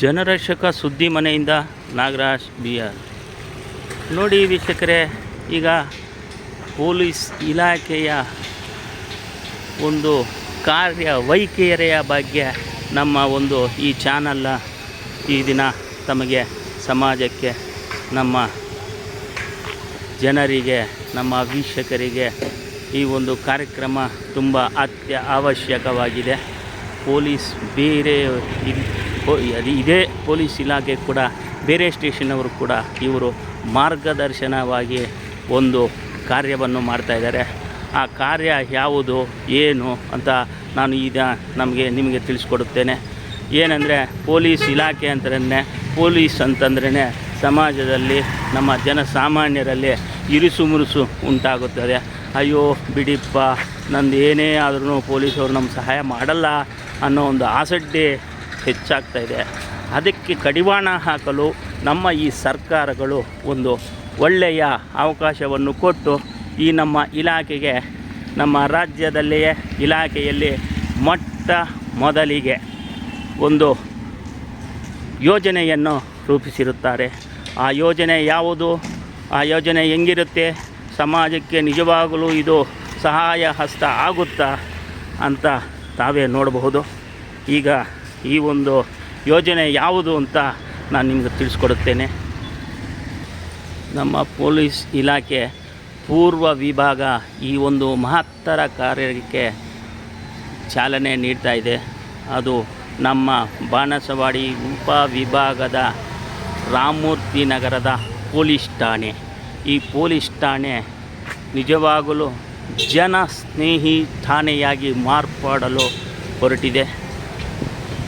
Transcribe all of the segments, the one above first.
ಜನರಕ್ಷಕ ಸುದ್ದಿ ಮನೆಯಿಂದ Nagaraj B R ನೋಡಿ ವೀಕ್ಷಕರೇ, ಈಗ ಪೊಲೀಸ್ ಇಲಾಖೆಯ ಒಂದು ಕಾರ್ಯ ವೈಖರಿಯ ಬಗ್ಗೆ ನಮ್ಮ ಒಂದು ಈ ಚಾನಲ್ನ ಈ ದಿನ ತಮಗೆ ಸಮಾಜಕ್ಕೆ, ನಮ್ಮ ಜನರಿಗೆ, ನಮ್ಮ ವೀಕ್ಷಕರಿಗೆ ಈ ಒಂದು ಕಾರ್ಯಕ್ರಮ ತುಂಬ ಅತ್ಯ ಅವಶ್ಯಕವಾಗಿದೆ. ಪೊಲೀಸ್ ಬೇರೆ ಇದ್- ಪೊಲೀಸ್ ಇಲಾಖೆ ಕೂಡ, ಬೇರೆ ಸ್ಟೇಷನ್ನವರು ಕೂಡ ಇವರು ಮಾರ್ಗದರ್ಶನವಾಗಿ ಒಂದು ಕಾರ್ಯವನ್ನು ಮಾಡ್ತಾಯಿದ್ದಾರೆ ಆ ಕಾರ್ಯ ಯಾವುದು, ಏನು ಅಂತ ನಾನು ಈಗ ನಮಗೆ ನಿಮಗೆ ತಿಳಿಸ್ಕೊಡುತ್ತೇನೆ. ಏನಂದರೆ, ಪೊಲೀಸ್ ಇಲಾಖೆ ಅಂತಂದ್ರೆ ಪೊಲೀಸ್ ಅಂತಂದ್ರೇ ಸಮಾಜದಲ್ಲಿ ನಮ್ಮ ಜನಸಾಮಾನ್ಯರಲ್ಲಿ ಇರಿಸು ಮುರುಸು ಉಂಟಾಗುತ್ತದೆ. ಅಯ್ಯೋ, ಬಿಡಿಪ್ಪ ನಂದು ಏನೇ ಆದ್ರೂ ಪೊಲೀಸವರು ನಮ್ಮ ಸಹಾಯ ಮಾಡಲ್ಲ ಅನ್ನೋ ಒಂದು ಆಸಡ್ಡೆ ಹೆಚ್ಚಾಗ್ತಾ ಇದೆ. ಅದಕ್ಕೆ ಕಡಿವಾಣ ಹಾಕಲು ನಮ್ಮ ಈ ಸರ್ಕಾರಗಳು ಒಂದು ಒಳ್ಳೆಯ ಅವಕಾಶವನ್ನು ಕೊಟ್ಟು ಈ ನಮ್ಮ ಇಲಾಖೆಗೆ, ನಮ್ಮ ರಾಜ್ಯದಲ್ಲಿಯೇ ಇಲಾಖೆಯಲ್ಲಿ ಮೊಟ್ಟ ಮೊದಲಿಗೆ ಒಂದು ಯೋಜನೆಯನ್ನು ರೂಪಿಸಿರುತ್ತಾರೆ. ಆ ಯೋಜನೆ ಯಾವುದು? ಆ ಯೋಜನೆ ಹೆಂಗಿರುತ್ತೆ? ಸಮಾಜಕ್ಕೆ ನಿಜವಾಗಲೂ ಇದು ಸಹಾಯ, ಹಸ್ತ ಆಗುತ್ತಾ ಅಂತ ತಾವೇ ನೋಡಬಹುದು. ಈಗ ಈ ಒಂದು ಯೋಜನೆ ಯಾವುದು ಅಂತ ನಾನು ನಿಮಗೆ ತಿಳಿಸ್ಕೊಡುತ್ತೇನೆ. ನಮ್ಮ ಪೊಲೀಸ್ ಇಲಾಖೆ ಪೂರ್ವ ವಿಭಾಗ ಈ ಒಂದು ಮಹತ್ತರ ಕಾರ್ಯಕ್ಕೆ ಚಾಲನೆ ನೀಡ್ತಾ ಇದೆ. ಅದು ನಮ್ಮ ಬಾಣಸವಾಡಿ ಉಪ ವಿಭಾಗದ ರಾಮಮೂರ್ತಿ ನಗರದ ಪೊಲೀಸ್ ಠಾಣೆ. ಈ ಪೊಲೀಸ್ ಠಾಣೆ ನಿಜವಾಗಲೂ ಜನ ಸ್ನೇಹಿ ಠಾಣೆಯಾಗಿ ಮಾರ್ಪಾಡಲು ಹೊರಟಿದೆ.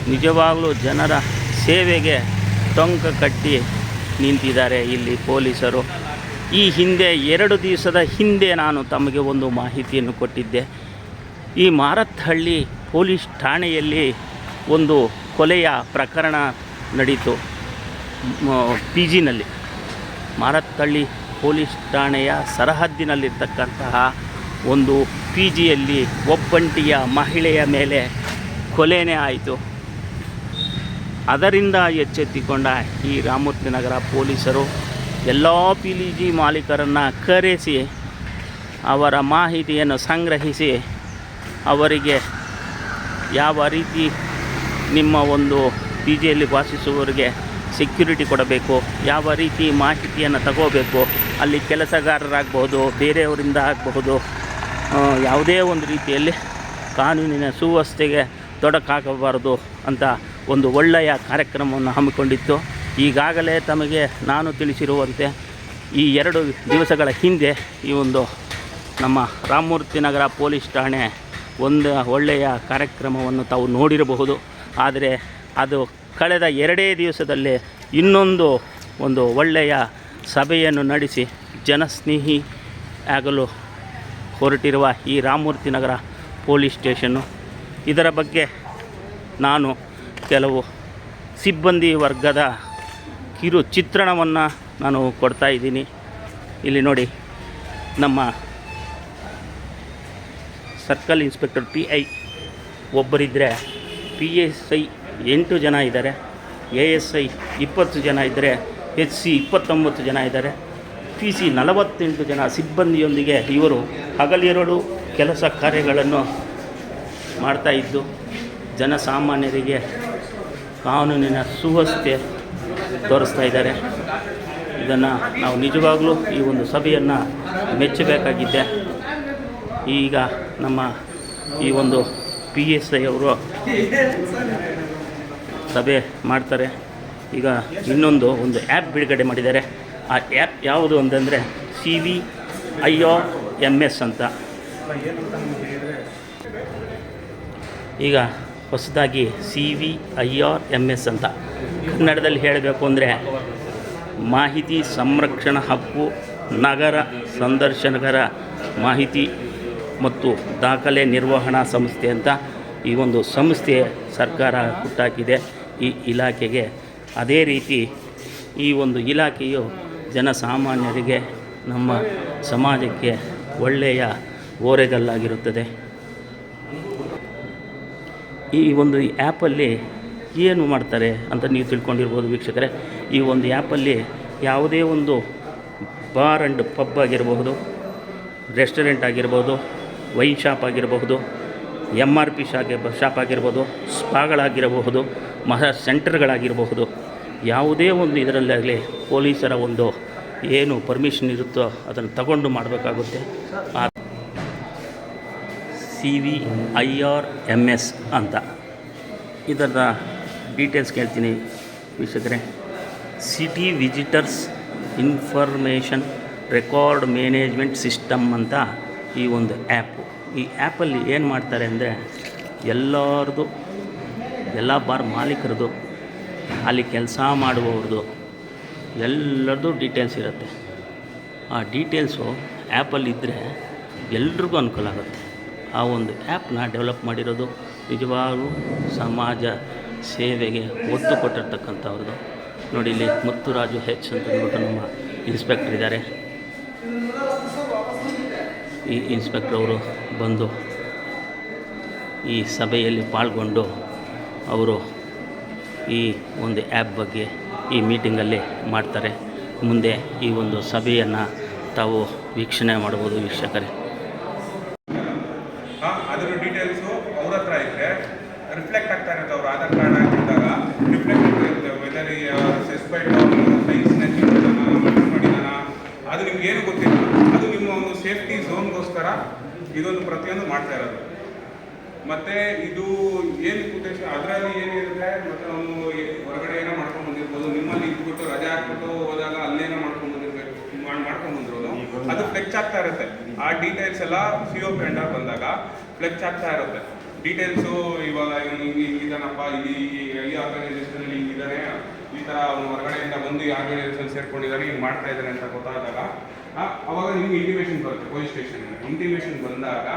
ನಿಜವಾಗಲೂ ಜನರ ಸೇವೆಗೆ ಟೊಂಕ ಕಟ್ಟಿ ನಿಂತಿದ್ದಾರೆ ಇಲ್ಲಿ ಪೊಲೀಸರು. ಈ ಹಿಂದೆ ಎರಡು ದಿವಸದ ಹಿಂದೆ ನಾನು ತಮಗೆ ಒಂದು ಮಾಹಿತಿಯನ್ನು ಕೊಟ್ಟಿದ್ದೆ. ಈ ಮಾರತ್ಹಳ್ಳಿ ಪೊಲೀಸ್ ಠಾಣೆಯಲ್ಲಿ ಒಂದು ಕೊಲೆಯ ಪ್ರಕರಣ ನಡೀತು ಪಿ ಜಿನಲ್ಲಿ ಮಾರತ್ಹಳ್ಳಿ ಪೊಲೀಸ್ ಠಾಣೆಯ ಸರಹದ್ದಿನಲ್ಲಿರ್ತಕ್ಕಂತಹ ಒಂದು ಪಿ ಜಿಯಲ್ಲಿ ಒಬ್ಬಂಟಿಯ ಮಹಿಳೆಯ ಮೇಲೆ ಕೊಲೆನೇ ಆಯಿತು. ಅದರಿಂದ ಎಚ್ಚೆತ್ತಿಕೊಂಡ ಈ ರಾಮೂರ್ತಿ ನಗರ ಪೊಲೀಸರು ಎಲ್ಲ ಪಿ ಜಿ ಮಾಲೀಕರನ್ನು ಕರೆಸಿ ಅವರ ಮಾಹಿತಿಯನ್ನು ಸಂಗ್ರಹಿಸಿ ಅವರಿಗೆ ಯಾವ ರೀತಿ ನಿಮ್ಮ ಒಂದು ಪಿ ಜಿಯಲ್ಲಿ ವಾಸಿಸುವವರಿಗೆ ಸೆಕ್ಯುರಿಟಿ ಕೊಡಬೇಕು, ಯಾವ ರೀತಿ ಮಾಹಿತಿಯನ್ನು ತಗೋಬೇಕು, ಅಲ್ಲಿ ಕೆಲಸಗಾರರಾಗಬಹುದು ಬೇರೆಯವರಿಂದ ಆಗಬಹುದು ಯಾವುದೇ ಒಂದು ರೀತಿಯಲ್ಲಿ ಕಾನೂನಿನ ಸುವ್ಯವಸ್ಥೆಗೆ ತೊಡಕಾಗಬಾರದು ಅಂತ ಒಂದು ಒಳ್ಳೆಯ ಕಾರ್ಯಕ್ರಮವನ್ನು ಹಮ್ಮಿಕೊಂಡಿತ್ತು. ಈಗಾಗಲೇ ತಮಗೆ ನಾನು ತಿಳಿಸಿರುವಂತೆ ಈ ಎರಡು ದಿವಸಗಳ ಹಿಂದೆ ಈ ಒಂದು ನಮ್ಮ ರಾಮಮೂರ್ತಿ ನಗರ ಪೊಲೀಸ್ ಠಾಣೆ ಒಂದು ಒಳ್ಳೆಯ ಕಾರ್ಯಕ್ರಮವನ್ನು ತಾವು ನೋಡಿರಬಹುದು. ಆದರೆ ಅದು ಕಳೆದ ಎರಡೇ ದಿವಸದಲ್ಲಿ ಇನ್ನೊಂದು ಒಂದು ಒಳ್ಳೆಯ ಸಭೆಯನ್ನು ನಡೆಸಿ ಜನಸ್ನೇಹಿ ಆಗಲು ಹೊರಟಿರುವ ಈ ರಾಮಮೂರ್ತಿ ನಗರ ಪೊಲೀಸ್ ಸ್ಟೇಷನ್ನು. ಇದರ ಬಗ್ಗೆ ನಾನು ಕೆಲವು ಸಿಬ್ಬಂದಿ ವರ್ಗದ ಕಿರು ಚಿತ್ರಣವನ್ನು ನಾನು ಕೊಡ್ತಾ ಇದ್ದೀನಿ. ಇಲ್ಲಿ ನೋಡಿ, ನಮ್ಮ ಸರ್ಕಲ್ ಇನ್ಸ್ಪೆಕ್ಟರ್ ಪಿ ಐ ಒಬ್ಬರಿದ್ದರೆ ಪಿ ಎಸ್ ಐ ಎಂಟು ಜನ ಇದ್ದಾರೆ, ಎ ಎಸ್ ಐ ಇಪ್ಪತ್ತು ಜನ ಇದ್ದರೆ, ಎಚ್ ಸಿ ಇಪ್ಪತ್ತೊಂಬತ್ತು ಜನ ಇದ್ದಾರೆ, ಪಿ ಸಿ ನಲವತ್ತೆಂಟು ಜನ ಸಿಬ್ಬಂದಿಯೊಂದಿಗೆ ಇವರು ಹಗಲಿರಳು ಕೆಲಸ ಕಾರ್ಯಗಳನ್ನು ಮಾಡ್ತಾ ಇದ್ದು, ಜನಸಾಮಾನ್ಯರಿಗೆ ಕಾನೂನಿನ ಸುವ್ಯವಸ್ಥೆ ತೋರಿಸ್ತಾ ಇದ್ದಾರೆ. ಇದನ್ನು ನಾವು ನಿಜವಾಗಲೂ ಈ ಒಂದು ಸಭೆಯನ್ನು ಮೆಚ್ಚಬೇಕಾಗಿದ್ದೆ ಈಗ ನಮ್ಮ ಈ ಒಂದು ಪಿ ಎಸ್ ಐ ಅವರು ಸಭೆ ಮಾಡ್ತಾರೆ. ಈಗ ಇನ್ನೊಂದು ಒಂದು ಆ್ಯಪ್ ಬಿಡುಗಡೆ ಮಾಡಿದ್ದಾರೆ. ಆ ಆ್ಯಪ್ ಯಾವುದು ಅಂತಂದರೆ C V I O M S ಅಂತ. ಈಗ ಹೊಸದಾಗಿ C V I R M S ಅಂತ. ಕನ್ನಡದಲ್ಲಿ ಹೇಳಬೇಕು ಅಂದರೆ ಮಾಹಿತಿ ಸಂರಕ್ಷಣಾ ಹಕ್ಕು, ನಗರ ಸಂದರ್ಶನಗರ ಮಾಹಿತಿ ಮತ್ತು ದಾಖಲೆ ನಿರ್ವಹಣಾ ಸಂಸ್ಥೆ ಅಂತ ಈ ಒಂದು ಸಂಸ್ಥೆ ಸರ್ಕಾರ ಹುಟ್ಟಾಕಿದೆ ಈ ಇಲಾಖೆಗೆ. ಅದೇ ರೀತಿ ಈ ಒಂದು ಇಲಾಖೆಯು ಜನಸಾಮಾನ್ಯರಿಗೆ ನಮ್ಮ ಸಮಾಜಕ್ಕೆ ಒಳ್ಳೆಯ ಓರೆಗಲ್ಲಾಗಿರುತ್ತದೆ. ಈ ಒಂದು ಆ್ಯಪಲ್ಲಿ ಏನು ಮಾಡ್ತಾರೆ ಅಂತ ನೀವು ತಿಳ್ಕೊಂಡಿರ್ಬೋದು ವೀಕ್ಷಕರೇ. ಈ ಒಂದು ಆ್ಯಪಲ್ಲಿ ಯಾವುದೇ ಒಂದು ಬಾರ್ ಆ್ಯಂಡ್ ಪಬ್ ಆಗಿರಬಹುದು, ರೆಸ್ಟೋರೆಂಟ್ ಆಗಿರ್ಬೋದು, ವೈನ್ ಶಾಪ್ ಆಗಿರಬಹುದು ಎಂ ಆರ್ ಪಿ ಶಾಗೆ ಶಾಪ್ ಆಗಿರ್ಬೋದು, ಸ್ಪಾಗಳಾಗಿರಬಹುದು, ಮಹಾ ಸೆಂಟರ್ಗಳಾಗಿರಬಹುದು, ಯಾವುದೇ ಒಂದು ಇದರಲ್ಲಾಗಲಿ ಪೊಲೀಸರ ಒಂದು ಏನು ಪರ್ಮಿಷನ್ ಇರುತ್ತೋ ಅದನ್ನು ತಗೊಂಡು ಮಾಡಬೇಕಾಗುತ್ತೆ. C V I R M S ಅಂತ. ಇದರ ಡೀಟೇಲ್ಸ್ ಕೇಳ್ತೀನಿ ವೀಕ್ಷಕರೇ. City visitors information record management system ಅಂತ ಈ ಒಂದು ಆ್ಯಪು. ಈ ಆ್ಯಪಲ್ಲಿ ಏನು ಮಾಡ್ತಾರೆ ಅಂದರೆ ಎಲ್ಲರದು, ಎಲ್ಲ ಬಾರ್ ಮಾಲೀಕರದು, ಅಲ್ಲಿ ಕೆಲಸ ಮಾಡುವವ್ರದ್ದು ಎಲ್ಲರದು ಡೀಟೇಲ್ಸ್ ಇರುತ್ತೆ. ಆ ಡೀಟೇಲ್ಸು ಆ್ಯಪಲ್ಲಿದ್ದರೆ ಎಲ್ರಿಗೂ ಅನುಕೂಲ ಆಗುತ್ತೆ. ಆ ಒಂದು ಆ್ಯಪ್ನ ಡೆವಲಪ್ ಮಾಡಿರೋದು ನಿಜವಾಗೂ ಸಮಾಜ ಸೇವೆಗೆ ಒತ್ತು ಕೊಟ್ಟಿರ್ತಕ್ಕಂಥವ್ರದ್ದು ನೋಡಿ ಇಲ್ಲಿ ಮುತ್ತುರಾಜು ಹೆಚ್ ಅಂತ ಅಂದ್ಬಿಟ್ಟು ನಮ್ಮ ಇನ್ಸ್ಪೆಕ್ಟರ್ ಇದ್ದಾರೆ. ಈ ಇನ್ಸ್ಪೆಕ್ಟರ್ ಅವರು ಬಂದು ಈ ಸಭೆಯಲ್ಲಿ ಪಾಲ್ಗೊಂಡು ಅವರು ಈ ಒಂದು ಆ್ಯಪ್ ಬಗ್ಗೆ ಈ ಮೀಟಿಂಗಲ್ಲಿ ಮಾಡ್ತಾರೆ. ಮುಂದೆ ಈ ಒಂದು ಸಭೆಯನ್ನು ತಾವು ವೀಕ್ಷಣೆ ಮಾಡ್ಬೋದು ವೀಕ್ಷಕರೇ ಹಾ, ಅದ್ರ ಡೀಟೇಲ್ಸು ಅವ್ರ ಹತ್ರ ಇದ್ರೆ ರಿಫ್ಲೆಕ್ಟ್ ಆಗ್ತಾ ಇರುತ್ತೆ ಅವ್ರ ಆಧಾರ್ ಕಾರ್ಡ್ ಹಾಕಿದಾಗ ರಿಫ್ಲೆಕ್ಟ್ ಆಗ್ತಾ ಸಸ್ಪೆಕ್ಟ್ ಸೈನ್ಸ್ನಲ್ಲಿ ಮಾಡಿದಾನ ಅದು ನಿಮ್ಗೆ ಏನು ಗೊತ್ತಿಲ್ಲ. ಅದು ನಿಮ್ಮ ಒಂದು ಸೇಫ್ಟಿ ಝೋನ್ಗೋಸ್ಕರ ಇದೊಂದು ಪ್ರತಿಯೊಂದು ಮಾಡ್ತಾ ಇರೋದು. ಮತ್ತೆ ಇದು ಏನು ಉದ್ದೇಶ ಅದರಲ್ಲಿ ಏನಿರುತ್ತೆ, ಮತ್ತೆ ಅವನು ಹೊರಗಡೆ ಏನೋ ಮಾಡ್ಕೊಂಡು ಬಂದಿರ್ಬೋದು, ನಿಮ್ಮಲ್ಲಿ ಇದ್ಬಿಟ್ಟು ರಜೆ ಹಾಕ್ಬಿಟ್ಟು ಹೋದಾಗ ಅಲ್ಲೇನೋ ಮಾಡ್ಕೊಂಡು ಬಂದಿರ್ಬೇಕು ಮಾಡ್- ಮಾಡ್ಕೊಂಡು ಬಂದಿರೋದು. ಅದು ಫ್ಲೆಕ್ಚ್ ಆಗ್ತಾ ಇರುತ್ತೆ. ಆ ಡೀಟೇಲ್ಸ್ ಎಲ್ಲ ಸಿ ಒ ಪೆಂಡರ್ ಬಂದಾಗ ಫ್ಲೆಕ್ಚ್ ಆಗ್ತಾ ಇರುತ್ತೆ. ಡೀಟೇಲ್ಸು ಇವಾಗ ಇದಾನಪ್ಪ ಇಲ್ಲಿ ಈ ಆರ್ಗನೈಸೇಷನ್ ಹಿಂಗಿದ್ದಾನೆ ಈ ಥರ ಅವನು ಹೊರಗಡೆಯಿಂದ ಬಂದು ಈ ಆರ್ಗನೈಸೇಷನ್ ಸೇರ್ಕೊಂಡಿದ್ದಾನೆ ಹಿಂಗೆ ಮಾಡ್ತಾ ಇದ್ದಾನೆ ಅಂತ ಗೊತ್ತಾದಾಗ ಅವಾಗ ನಿಮ್ಗೆ ಇಂಟಿಮೇಷನ್ ಬರುತ್ತೆ ಪೊಲೀಸ್ ಸ್ಟೇಷನ್ ಇಂಟಿಮೇಷನ್ ಬಂದಾಗ,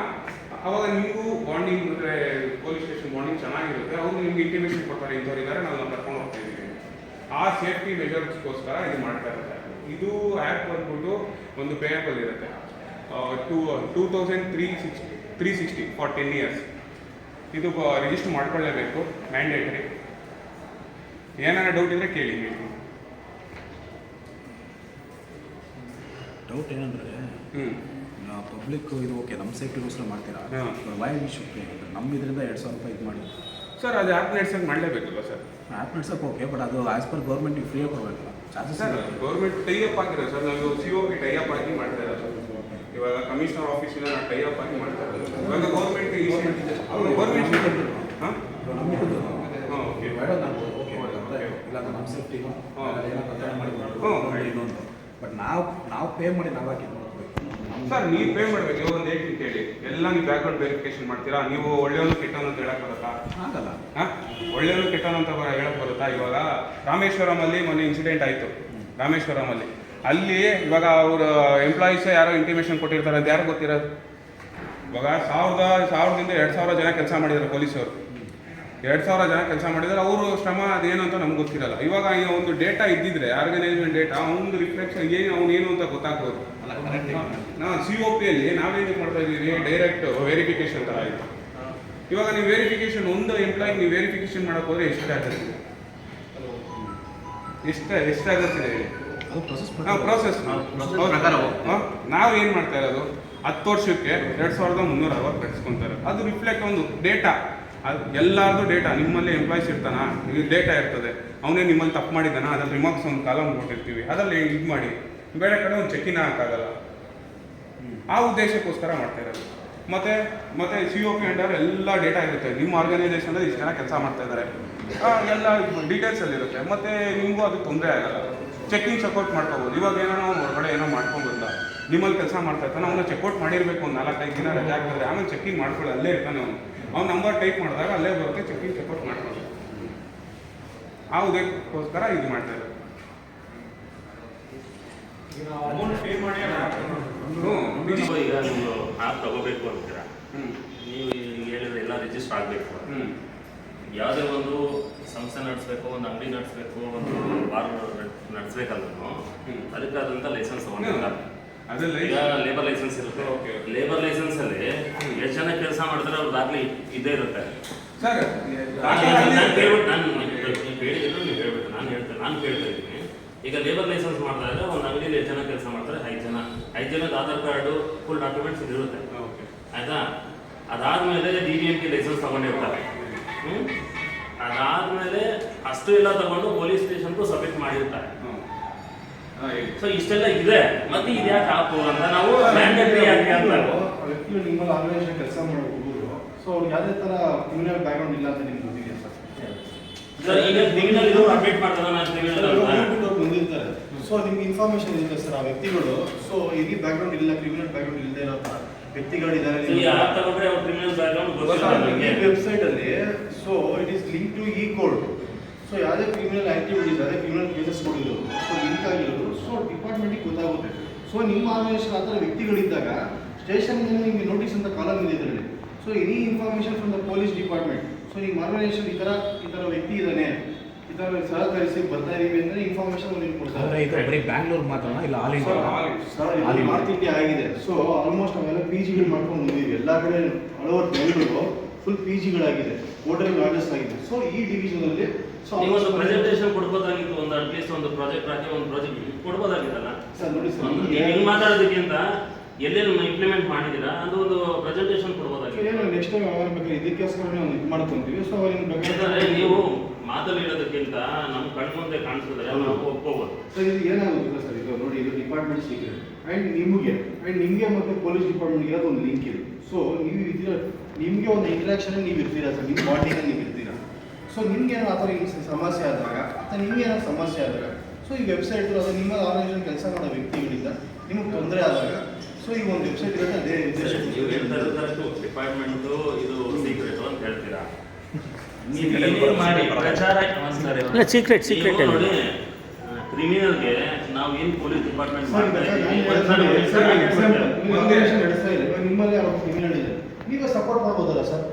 ಅವಾಗ ನಿಮಗೂ ಬಾಂಡಿಂಗ್ ಅಂದರೆ ಪೊಲೀಸ್ ಸ್ಟೇಷನ್ ಬಾಂಡಿಂಗ್ ಚೆನ್ನಾಗಿರುತ್ತೆ. ಅವರು ನಿಮ್ಗೆ ಇಂಟಿಮೇಷನ್ ಕೊಡ್ತಾರೆ, ಇಂಥವ್ರು ಇದ್ದಾರೆ, ನಾವು ನಾವು ಕರ್ಕೊಂಡು ಹೋಗ್ತಾ ಇದ್ದೀವಿ ಆ ಸೇಫ್ಟಿ ಮೆಜರ್ಸ್ಗೋಸ್ಕರ ಇದು ಮಾಡ್ತಾ ಇರುತ್ತೆ. ಇದು ಆ್ಯಪ್ ಬಂದ್ಬಿಟ್ಟು ಒಂದು ಪೇಯಬಲ್ ಇರುತ್ತೆ. Two two thousand three six three sixty four ten years ಇದು ರಿಜಿಸ್ಟರ್ ಮಾಡ್ಕೊಳ್ಳೇಬೇಕು ಮ್ಯಾಂಡೇಟ್ರಿ ಏನಾರ ಡೌಟ್ ಇದ್ರೆ ಕೇಳಿ ಹೇಳ್ತೀನಿ ಡೌಟ್ ಏನಂದ್ರೆ ಹ್ಞೂ ಪಬ್ಲಿಕ್ ಇದು ಓಕೆ ನಮ್ಮ ಸೇಫ್ಟಿಗೋಸ್ಕರ ಮಾಡ್ತೀರಾ. ವೈ ವಿ ಶುಡ್ ಪೇ ನಮ್ಮ ಇದರಿಂದ ಎರಡು ಸಾವಿರ ರೂಪಾಯಿ ಇದು ಮಾಡಿ ಸರ್ ಅದು ಆ್ಯಪ್ ನಡ್ಸೋಕೆ ಮಾಡಲೇಬೇಕಲ್ವ ಸರ್ ಆ್ಯಪ್ ನಡ್ಸೋಕೆ ಓಕೆ ಬಟ್ ಅದು ಆಸ್ ಪರ್ ಗೌರ್ಮೆಂಟ್ ನೀವು ಫ್ರೀಯಾಗಿ ಕೊಡಬೇಕಲ್ಲ? Charges sir government tie up ಆಗಿರೋ ಸರ್ ನಾವು C O P tie up ಆಗಿ ಮಾಡ್ತಾ ಇರೋದು. ಇವಾಗ ಕಮಿಷನರ್ ಆಫೀಸಿಂದ ನಾವು ಟೈಅಪ್ ಆಗಿ ಮಾಡ್ತಾ ಇರೋದು. ಇವಾಗ ಗೌರ್ಮೆಂಟ್ ಗೌರ್ಮೆಂಟ್ ಹಾಂ? ಓಕೆ ಇಲ್ಲ ನಮ್ಮ ಸೇಫ್ಟಿಗೂ. ಏನೋ ಕತ್ತಲೆ ಮಾಡಿ ಹ್ಮ್. ಅಂತ. ಬಟ್ ನಾವು ನಾವು ಪೇ ಮಾಡಿ ನಾವು ಹಾಕಿ ಸರ್ ನೀವು ಪೇ ಮಾಡಬೇಕು. ಇವಾಗ ಒಂದು ಎಲ್ಲ ನೀವು ಬ್ಯಾಕ್ಗ್ರೌಂಡ್ ವೆರಿಫಿಕೇಶನ್ ಮಾಡ್ತೀರಾ? ನೀವು ಒಳ್ಳೆಯವನು ಕೆಟ್ಟವನು ಅಂತ ಹೇಳಕ್ ಬರುತ್ತಾ? ಆಗಲ್ಲ ಹಾಂ? ಒಳ್ಳೆಯವನು ಕೆಟ್ಟವನು ಅಂತ ಹೇಳಕ್ ಬರುತ್ತಾ ಇವಾಗ? ರಾಮೇಶ್ವರಮಲ್ಲಿ ಮೊನ್ನೆ ಇನ್ಸಿಡೆಂಟ್ ಆಯಿತು. ರಾಮೇಶ್ವರಮಲ್ಲಿ ಅಲ್ಲಿ ಇವಾಗ ಅವ್ರ ಎಂಪ್ಲಾಯೀಸ್ ಯಾರೋ ಇಂಟಿಮೇಷನ್ ಕೊಟ್ಟಿರ್ತಾರೆ ಅಂತ ಯಾರು ಗೊತ್ತಿರೋದು? ಇವಾಗ ಸಾವಿರದ ಸಾವಿರದಿಂದ ಎರಡು ಸಾವಿರ ಜನ ಕೆಲಸ ಮಾಡಿದ್ದಾರೆ ಪೊಲೀಸರು ಎರಡು ಸಾವಿರ ಜನ ಕೆಲಸ ಮಾಡಿದರೆ ಅವರು ಶ್ರಮ ಅದೇನು ಅಂತ ನಮ್ಗೆ ಗೊತ್ತಿರಲ್ಲ. ಇವಾಗ ಈ ಒಂದು ಡೇಟಾ ಇದ್ದಿದ್ರೆ ಆರ್ಗನೈಸ್ಮೆಂಟ್ ಡೇಟಾ ಅವನು ರಿಫ್ಲೆಕ್ಷನ್ ಏನು ಅವ್ನು ಏನು ಅಂತ ಗೊತ್ತಾಗ್ಬೋದು. ನಾವು ಸಿ ಒ ಪಿಯಲ್ಲಿ ನಾವೇನು ಮಾಡ್ತಾ ಇದ್ದೀವಿ? ಡೈರೆಕ್ಟ್ ವೆರಿಫಿಕೇಶನ್ ಥರ ಆಯಿತು. ಇವಾಗ ನೀವು ವೆರಿಫಿಕೇಶನ್ ಒಂದು ಎಂಪ್ಲಾಯಿ ನೀವು ವೆರಿಫಿಕೇಶನ್ ಮಾಡೋಕೆ ಹೋದ್ರೆ ಎಷ್ಟು ಚಾರ್ಜಸ್ ಇದೆ? ಎಷ್ಟು ಎಷ್ಟು ಚಾರ್ಜಸ್ ಇದೆ ನಾವು ಪ್ರೋಸೆಸ್ ನಾವು ಏನು ಮಾಡ್ತಾ ಇರೋದು? ಹತ್ತು ವರ್ಷಕ್ಕೆ ಎರಡು ಸಾವಿರದ ಮುನ್ನೂರ ಅರವತ್ತು ಕಟ್ಸ್ಕೊಂತಾರೆ. ಅದು ರಿಫ್ಲೆಕ್ಟ್ ಒಂದು ಡೇಟಾ ಅದು ಎಲ್ಲರದು ಡೇಟಾ ನಿಮ್ಮಲ್ಲಿ ಎಂಪ್ಲಾಯ್ಸ್ ಇರ್ತಾನ? ಇದು ಡೇಟಾ ಇರ್ತದೆ. ಅವನೇ ನಿಮ್ಮಲ್ಲಿ ತಪ್ಪು ಮಾಡಿದ್ದಾನ? ಅದ್ರಲ್ಲಿ ರಿಮಾರ್ಕ್ಸ್ ಒಂದು ಕಾಲಮ್ ಕೊಟ್ಟಿರ್ತೀವಿ. ಅದರಲ್ಲಿ ಇದು ಮಾಡಿ. ಬೇರೆ ಕಡೆ ಒಂದು ಚೆಕ್ಕಿನ ಹಾಕಾಗಲ್ಲ ಆ ಉದ್ದೇಶಕ್ಕೋಸ್ಕರ ಮಾಡ್ತಾ ಇರೋದು. ಮತ್ತೆ ಮತ್ತೆ ಸಿ ಒ ಪಿ ಅಂಡರ್ ಎಲ್ಲ ಡೇಟಾ ಇರುತ್ತೆ. ನಿಮ್ಮ ಆರ್ಗನೈಸೇಷನ್ ಇಷ್ಟು ಜನ ಕೆಲಸ ಮಾಡ್ತಾ ಇದ್ದಾರೆ ಎಲ್ಲ ಡೀಟೇಲ್ಸ್ ಅಲ್ಲಿ ಇರುತ್ತೆ. ಮತ್ತೆ ನಿಮಗೂ ಅದು ತೊಂದರೆ ಆಗಲ್ಲ. ಚೆಕ್ಕಿಂಗ್ ಚೆಕ್ಔಟ್ ಮಾಡ್ಕೋಬೋದು. ಇವಾಗ ಏನೋ ನಾವು ಹೊರಗಡೆ ಏನೋ ಮಾಡ್ಕೊಂಡ್ಬಂದ, ನಿಮ್ಮಲ್ಲಿ ಕೆಲಸ ಮಾಡ್ತಾ ಇರ್ತಾನೆ, ಅವನ್ನ ಚೆಕ್ಔಟ್ ಮಾಡಿರಬೇಕು. ಒಂದು ನಾಲ್ಕೈದು ದಿನ ರಜೆ ಆಗ್ತದೆ ಆಮೇಲೆ ಚೆಕ್ಕಿಂಗ್ ಮಾಡ್ಕೊಳ್ಳಿ ಅಲ್ಲೇ ಇರ್ತಾನೆ ಅವನು. ಅವ್ನು ನಂಬರ್ ಟೈಪ್ ಮಾಡಿದಾಗ ಅಲ್ಲೇ ಬರುತ್ತೆ ಚೆಕಿಂಗ್ ಚೆಕ್ಔಟ್ ಮಾಡ್ಕೊಂಡು ಆ ಉದ್ದೇಶಕ್ಕೋಸ್ಕರ ಇದು ಮಾಡ್ತಾ ಇದ್ದಾರೆ ಈಗ ನೀವು ಆ್ಯಪ್ ತಗೋಬೇಕು ಅಂತೀರಾ? ಹ್ಞೂ ನೀವು ಈಗ ಹೇಳಿದ್ರೆ ಎಲ್ಲ ರಿಜಿಸ್ಟರ್ ಆಗಬೇಕು ಹ್ಞೂ ಯಾವುದೇ ಒಂದು ಸಂಸ್ಥೆ ನಡೆಸಬೇಕು ಒಂದು ಅಂಗಡಿ ನಡೆಸಬೇಕು ಒಂದು ಬಾರ್ ನಡೆಸಬೇಕಲ್ಲ ಅದಕ್ಕೆ ಅದರಿಂದ ಲೈಸೆನ್ಸ್ ತಗೊಂಡಿರ್ತಾರೆ ಈಗ ಲೇಬರ್ ಲೈಸೆನ್ಸ್ ಇರುತ್ತೆ. ಓಕೆ ಲೇಬರ್ ಲೈಸೆನ್ಸ್ ಅಲ್ಲಿ ಎಷ್ಟು ಜನ ಕೆಲಸ ಮಾಡ್ತಾರೆ ಅವ್ರ ದಾಖಲೆ ಇದ್ದೇ ಇರುತ್ತೆ. ಸರ್ ನಾನು ಹೇಳ್ತೇನೆ ನಾನು ಕೇಳ್ತಾ ಇದ್ದೀನಿ. ಈಗ ಲೇಬರ್ ಲೈಸೆನ್ಸ್ ಮಾಡ್ತಾ ಇದ್ರೆ ಒಂದು ಅಂಗಡಿಯಲ್ಲಿ ಎಷ್ಟು ಜನ ಕೆಲಸ ಮಾಡ್ತಾರೆ? ಐದು ಜನ. ಐದು ಜನದ ಆಧಾರ್ ಕಾರ್ಡು ಫುಲ್ ಡಾಕ್ಯುಮೆಂಟ್ಸ್ ಇರುತ್ತೆ ಓಕೆ ಆಯ್ತಾ? ಅದಾದ್ಮೇಲೆ D D M K licence ತಗೊಂಡಿರ್ತಾರೆ ಹ್ಮ್? ಅದಾದ್ಮೇಲೆ ಅಷ್ಟು ಎಲ್ಲ ತಗೊಂಡು ಪೊಲೀಸ್ ಸ್ಟೇಷನ್ಗೂ ಸಬ್ಮಿಟ್ ಮಾಡಿರ್ತಾರೆ. ಸೊ ಇಷ್ಟೆಲ್ಲ ಇದೆ. ಮತ್ತೆ ಇದ್ಯಾಕೆ ಆಪು ಅಂತ ನಾವು ಮ್ಯಾಂಡೇಟರಿ ಯಾಕೆ ಅಂತ ವ್ಯಕ್ತಿಗಳು ನಿಮ್ಮಲ್ಲಿ ಆರ್ಗನೈಸೇಷನ್ ಕೆಲಸ ಮಾಡೋ ಹುಡುಗರು. ಸೊ ಅವ್ರಿಗೆ ಯಾವುದೇ ಥರ ಕ್ರಿಮಿನಲ್ ಬ್ಯಾಕ್ಗ್ರೌಂಡ್ ಇಲ್ಲ ಅಂತ ನಿಮ್ಗೆ ಗೊತ್ತಿದೆ ಸರ್? ಸರ್ ಈಗ ಕ್ರಿಮಿನಲ್ ಇದು ಅಪ್ಡೇಟ್ ಮಾಡ್ತಾರೆ ನಾನು ಅವ್ರು ಬಂದಿರ್ತಾರೆ ಸೊ ನಿಮ್ಗೆ ಇನ್ಫಾರ್ಮೇಶನ್ ಇದೆ ಸರ್ ಆ ವ್ಯಕ್ತಿಗಳು? ಸೊ ಇಲ್ಲಿ ಬ್ಯಾಕ್ಗ್ರೌಂಡ್ ಇಲ್ಲ ಕ್ರಿಮಿನಲ್ ಬ್ಯಾಕ್ಗ್ರೌಂಡ್ ಇಲ್ಲದೆ ಇರೋ ವ್ಯಕ್ತಿಗಳಿದ್ದಾರೆ ಅವ್ರ ವೆಬ್ಸೈಟ್ ಅಲ್ಲಿ so it is link to ಈ ಕೋಡ್ ಸೊ ಯಾವುದೇ ಕ್ರಿಮಿನಲ್ ಆಕ್ಟಿವಿಟೀಸ್ ಅದೇ ಕ್ರಿಮಿನಲ್ ಕೇಸಸ್ ಕೊಡಿದ್ರು ಸೊ ಲಿಂಕ್ ಆಗಿರೋದು. ಸೊ ಡಿಪಾರ್ಟ್ಮೆಂಟಿಗೆ ಗೊತ್ತಾಗುತ್ತೆ. ಸೊ ನಿಮ್ಮ ಆಮೇಲೆ ಆ ಥರ ವ್ಯಕ್ತಿಗಳಿದ್ದಾಗ ಸ್ಟೇಷನ್ನಿಂದ ನಿಮಗೆ ನೋಟಿಸ್ ಅಂತ ಕಾಲಮ್ ಇದೆ ಇದರಲ್ಲಿ so any information from the police department so ನಿಮ್ಮ ಆರ್ಗನೈಸೇಷನ್ ಈ ಥರ ಈ ಥರ ವ್ಯಕ್ತಿ ಇದ್ದಾನೆ ಈ ಥರ ಸಹಕರಿಸಿ ಬರ್ತಾ ಇದ್ದೀವಿ ಅಂದರೆ ಇನ್ಫಾರ್ಮೇಷನ್ ನಿಮ್ಗೆ ಕೊಡ್ತಾರೆ. ಇದು ಬರೀ ಬ್ಯಾಂಗ್ಳೂರ್ ಮಾತ್ರ ಇಲ್ಲ ಆಲ್ ಇಂಡಿಯಾ ಸರ್ ಅಲ್ಲಿ ನಾರ್ತ್ ಇಂಡಿಯಾ ಆಗಿದೆ. ಸೊ ಆಲ್ಮೋಸ್ಟ್ ಅವೆಲ್ಲ ಪಿ ಜಿಗಳು ಮಾಡ್ಕೊಂಡು ಬಂದಿದ್ದೀವಿ. ಎಲ್ಲ ಕಡೆ all over Bengaluru full P ಜಿಗಳಾಗಿದೆ hotel gardens ಆಗಿದೆ. ಸೊ ಈ ಡಿವಿಷನ್ ಅಲ್ಲಿ ಸೊ ಒಂದು ಪ್ರೆಸೆಂಟೇಷನ್ ಕೊಡ್ಬೋದಾಗಿತ್ತು ಒಂದು ಅಟ್ಲೀಸ್ಟ್ ಒಂದು ಪ್ರಾಜೆಕ್ಟ್ ಹಾಕಿ ಒಂದು ಪ್ರಾಜೆಕ್ಟ್ ಕೊಡ್ಬೋದಾಗಿತ್ತಲ್ಲ? ಸರ್ ನೋಡಿ ಸರ್ ಹಿಂಗ್ ಮಾತಾಡೋದಕ್ಕಿಂತ ಎಲ್ಲೆಲ್ಲಿ ಇಂಪ್ಲಿಮೆಂಟ್ ಮಾಡಿದ್ದೀರಾ ಅದು ಒಂದು ಪ್ರೆಸೆಂಟೇಷನ್ ಕೊಡ್ಬೋದಾಗಿತ್ತು. ನೆಕ್ಸ್ಟ್ ಟೈಮ್ ಯಾವಾಗ ಬೇಕಾದ್ರೆ ಇದಕ್ಕೋಸ್ಕರನೇ ಒಂದು ಇದು ಮಾಡ್ಕೊಂತೀವಿ. ಸೊ ಅವ್ರಿಗೆ ಯಾಕಂದ್ರೆ ನೀವು ಮಾತಲ್ಲಿ ಹೇಳೋದಕ್ಕಿಂತ ನಮ್ಮ ಕಣ್ಮುಂದೆ ಕಾಣಿಸಿದ್ರೆ ನಾವು ಒಪ್ಕೋಬೋದು. ಸರ್ ಇದು ಏನಾಗುತ್ತೆ ಸರ್ ಇದು ನೋಡಿ ಇದು ಡಿಪಾರ್ಟ್ಮೆಂಟ್ ಸೀಕ್ರೆಟ್ ಆ್ಯಂಡ್ ನಿಮಗೆ ಆ್ಯಂಡ್ ನಿಮಗೆ ಮತ್ತು ಪೊಲೀಸ್ ಡಿಪಾರ್ಟ್ಮೆಂಟ್ಗೆ ಇರೋದು ಒಂದು ಲಿಂಕ್ ಇದೆ. ಸೊ ನೀವು ಇದ್ದೀರ ನಿಮಗೆ ಒಂದು ಇಂಟ್ರಾಕ್ಷನ್ ನೀವು ಇರ್ತೀರಾ ಸರ್ ನಿಮ್ಮ ಬಾಡಿಗೆ ನೀವು ಇರ್ತೀರಾ? ಸೊ ನಿಮ್ಗೆ ಏನೋ ಆ ಥರ ಸಮಸ್ಯೆ ಆದಾಗ ಅಥವಾ ನಿಮ್ಗೆ ಏನೋ ಸಮಸ್ಯೆ ಆದಾಗ ಸೊ ಈ ವೆಬ್ಸೈಟ್ ಅದು ನಿಮ್ಮ ಆರ್ಗನೈಸೇಷನ್ ಕೆಲಸ ಮಾಡೋ ವ್ಯಕ್ತಿಗಳಿಂದ ನಿಮಗೆ ತೊಂದರೆ ಆದಾಗ ಸೊ ಈ ಒಂದು ವೆಬ್ಸೈಟ್ ಇರೋದು ಅದೇ ಡಿಪಾರ್ಟ್ಮೆಂಟ್ ಇದು ಸೀಕ್ರೆಟ್ ಅಂತ ಹೇಳ್ತೀರಾ? ಇಲ್ಲ, ಸೀಕ್ರೆಟ್. ನೋಡಿ ಕ್ರಿಮಿನಲ್ಗೆ ನಾವು ಏನು ಪೊಲೀಸ್ ಡಿಪಾರ್ಟ್ಮೆಂಟ್ ನಿಮ್ಮಲ್ಲಿ ಯಾರೋ ಕ್ರಿಮಿನಲ್ ಇದೆ ನೀವೇ ಸಪೋರ್ಟ್ ಮಾಡ್ಬೋದಲ್ಲ ಸರ್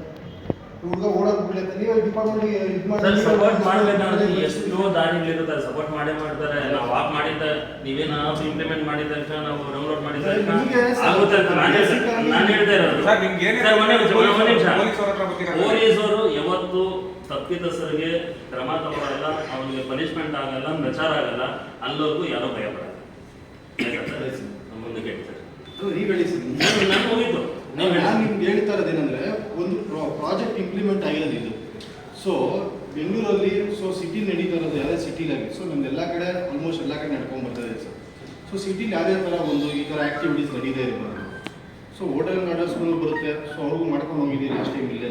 ಹುಡುಗ ಓಡೋದು ಬೀಳುತ್ತೆ ನೀವೇ ಡಿಪಾರ್ಟ್ಮೆಂಟ್ಗೆ ಇದು ಮಾಡಿ ಸರ್ ಸಪೋರ್ಟ್ ಮಾಡ್ಬೇಕಂದ್ರೆ ಎಷ್ಟೋ ದಾರಿಗಳಿರುತ್ತಾರೆ ಸಪೋರ್ಟ್ ಮಾಡೇ ಮಾಡ್ತಾರೆ. ನಾವು ಆಪ್ ಮಾಡಿದ್ದ. ನೀವೇನು ಇಂಪ್ಲಿಮೆಂಟ್ ಮಾಡಿದ ತಕ್ಷಣ ನಾವು ಡೌನ್ಲೋಡ್ ಮಾಡಿದ ತಕ್ಷಣ ನಿಮ್ಗೆ ಸರ್, ಆಗುತ್ತೆ ಅಂತ ನಾನು ಹೇಳ್ತಾ- basically- ನಾನು ಹೇಳ್ತಾ ಇರೋದು. ಪೊಲೀಸರು ಯಾವತ್ತು ತಪ್ಪಿತಸ್ಥರಿಗೆ ಕ್ರಮ ತಗೊಳ್ಳಲ್ಲ ಅವನಿಗೆ ಪನಿಷ್ಮೆಂಟ್ ಆಗಲ್ಲ ಪ್ರಚಾರ ಆಗಲ್ಲ ಅಲ್ಲವರೆಗೂ ಯಾರೋ ಭಯ ಪಡಲ್ಲ? ಮುಂದಕ್ಕೆ ಹೇಳಿ ಸರ್. ನೀವು ನಾನು- ನಿಮ್ಗೆ ಹೇಳ್ತಾ ಇರೋದೇನೆಂದ್ರೆ ಒಂದು ಪ್ರಾಜೆಕ್ಟ್ ಇಂಪ್ಲಿಮೆಂಟ್ ಆಗಿರೋದು ಇದು. ಸೊ ಬೆಂಗಳೂರಲ್ಲಿ ಸೊ ಸಿಟಿ ನಡೀತಾ ಇರೋದು ಯಾವುದೇ ಸಿಟಿಲಾಗಿ ಸೊ ನಮ್ದು ಎಲ್ಲ ಕಡೆ ಆಲ್ಮೋಸ್ಟ್ ಎಲ್ಲ ಕಡೆ ನಡ್ಕೊಂಡು ಬರ್ತಾ ಇದೆ ಸರ್. ಸೊ ಸಿಟಿಲಿ ಯಾವುದೇ ಥರ ಒಂದು ಈ ಥರ ಆ್ಯಕ್ಟಿವಿಟೀಸ್ ನಡೀತಾ ಇರ್ಬಾರ್ದು ಸೊ ಹೋಟೆಲ್ ನಡೆಸ್ಕೊಂಡು ಬರುತ್ತೆ ಸೊ ಅವ್ರಿಗೂ ಮಾಡ್ಕೊಂಡು ಹೋಗಿದ್ದೀನಿ ಲಾಸ್ಟ್ ಟೈಮ್ ಇಲ್ಲೇ